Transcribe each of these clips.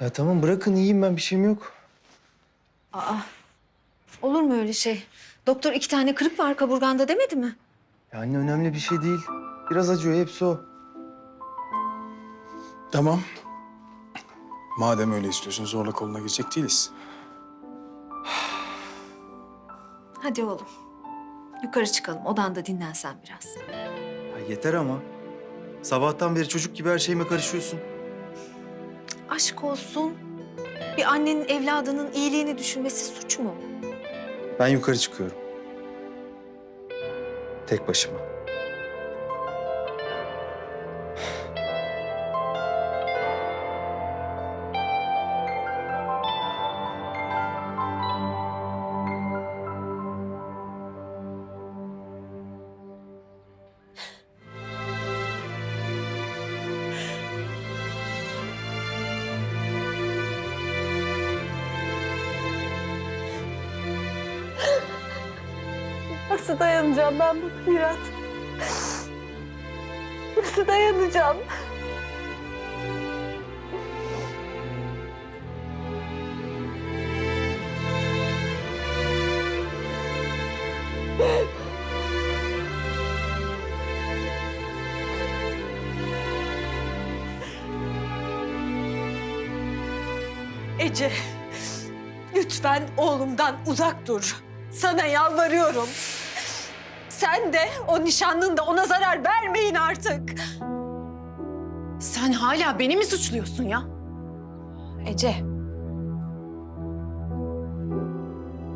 Ya tamam bırakın iyiyim ben bir şeyim yok. Aa, olur mu öyle şey? Doktor iki tane kırık var kaburganda demedi mi? Ya anne önemli bir şey değil. Biraz acıyor hepsi o. Tamam. Madem öyle istiyorsun zorla koluna girecek değiliz. Hadi oğlum. Yukarı çıkalım. Odanda dinlensen biraz. Ya yeter ama. Sabahtan beri çocuk gibi her şeyime karışıyorsun. Aşk olsun. Bir annenin evladının iyiliğini düşünmesi suç mu? Ben yukarı çıkıyorum. Tek başıma. Nasıl dayanacağım ben bu Mirat? Nasıl dayanacağım? Ece, lütfen oğlumdan uzak dur. Sana yalvarıyorum. Sen de o nişanlın da ona zarar vermeyin artık. Sen hala beni mi suçluyorsun ya? Ece,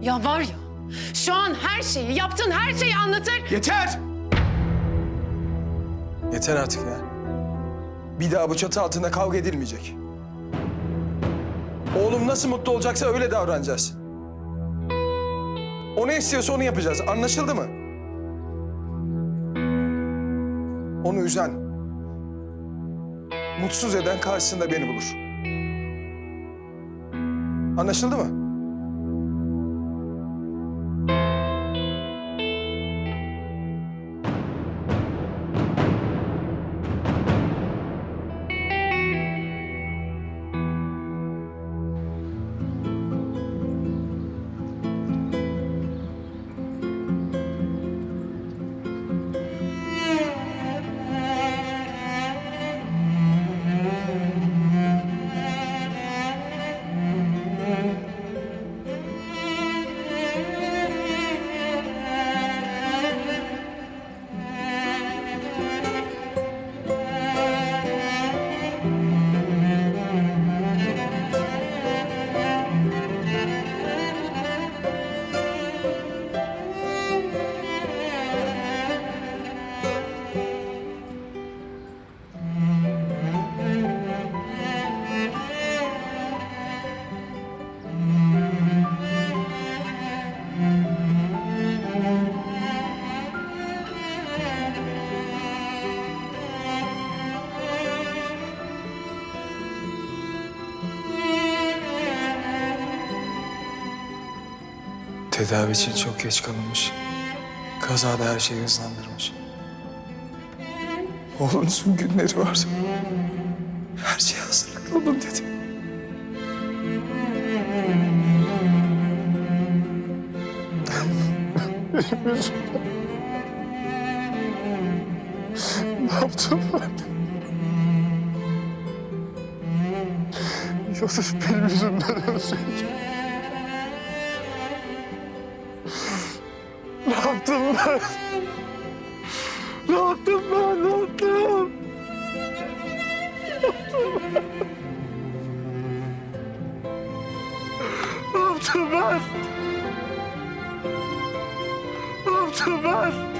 Ya var ya, şu an her şeyi, yaptığın her şeyi anlatır. Yeter! Yeter artık ya. Bir daha bu çatı altında kavga edilmeyecek. Oğlum nasıl mutlu olacaksa öyle davranacağız. O ne istiyorsa onu yapacağız. Anlaşıldı mı? Onu üzen, mutsuz eden karşısında beni bulur. Anlaşıldı mı? Tedavi için çok geç kalınmış. Kazada her şeyi hızlandırmış. Oğlunuzun günleri vardı. Her şeye hazırlıklı olun dedi. ne yaptım ben? Yusuf benim yüzümden ölecek. Yaptım ben? Ne yaptım ben? Ne yaptım? Ne yaptım ben? Ne yaptım ben? Ne